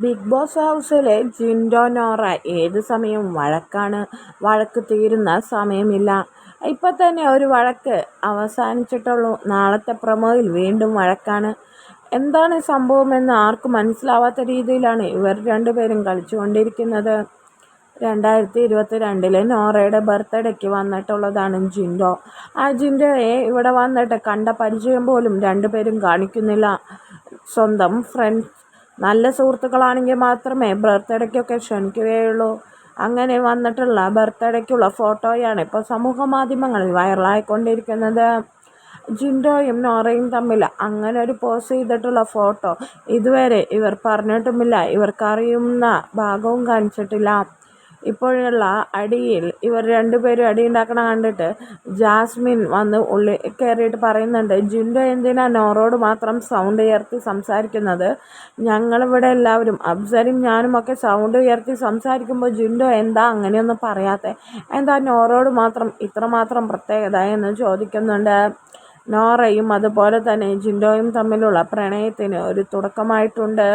Big boss ഹൗസിലെ ജിൻഡോ നോറ ഏത് സമയവും വഴക്കാണ് വഴക്ക് തീരുന്ന സമയമില്ല. ഇപ്പം തന്നെ ഒരു വഴക്ക് അവസാനിച്ചിട്ടുള്ളൂ. നാളത്തെ പ്രമോയിൽ വീണ്ടും വഴക്കാണ്. എന്താണ് സംഭവമെന്ന് ആർക്കും മനസ്സിലാവാത്ത രീതിയിലാണ് ഇവർ രണ്ടുപേരും കളിച്ചുകൊണ്ടിരിക്കുന്നത്. രണ്ടായിരത്തി ഇരുപത്തി രണ്ടിലെ നോറയുടെ ബർത്ത്ഡേക്ക് വന്നിട്ടുള്ളതാണ് ജിൻഡോ. ആ ജിൻഡോയെ ഇവിടെ വന്നിട്ട് കണ്ട പരിചയം പോലും രണ്ടുപേരും കാണിക്കുന്നില്ല. സ്വന്തം ഫ്രണ്ട്സ് നല്ല സുഹൃത്തുക്കളാണെങ്കിൽ മാത്രമേ ബർത്ത്ഡേക്കൊക്കെ ക്ഷണിക്കുകയുള്ളൂ. അങ്ങനെ വന്നിട്ടുള്ള ബർത്ത്ഡേക്കുള്ള ഫോട്ടോയാണ് ഇപ്പോൾ സമൂഹ മാധ്യമങ്ങളിൽ വൈറലായിക്കൊണ്ടിരിക്കുന്നത്. ജിൻഡോയും നോറയും തമ്മിൽ അങ്ങനെ ഒരു പോസ് ചെയ്തിട്ടുള്ള ഫോട്ടോ ഇതുവരെ ഇവർ പറഞ്ഞിട്ടുമില്ല. ഇവർക്കറിയുന്ന ഭാഗവും കാണിച്ചിട്ടില്ല. ഇപ്പോഴുള്ള അടിയിൽ ഇവർ രണ്ടുപേരും അടി ഉണ്ടാക്കണ കണ്ടിട്ട് ജാസ്മിൻ വന്ന് ഉള്ളിൽ കയറിയിട്ട് പറയുന്നുണ്ട് ജിൻഡോ എന്തിനാ നോറോട് മാത്രം സൗണ്ട് ഉയർത്തി സംസാരിക്കുന്നത്? ഞങ്ങളിവിടെ എല്ലാവരും അബ്സരും ഞാനും ഒക്കെ സൗണ്ട് ഉയർത്തി സംസാരിക്കുമ്പോൾ ജുൻഡോ എന്താ അങ്ങനെയൊന്നും പറയാത്തെ? എന്താ നോറോട് മാത്രം ഇത്രമാത്രം പ്രത്യേകത എന്ന് ചോദിക്കുന്നുണ്ട്. നോറയും അതുപോലെ തന്നെ ജിൻഡോയും തമ്മിലുള്ള പ്രണയത്തിന് ഒരു തുടക്കമായിട്ടുണ്ട്.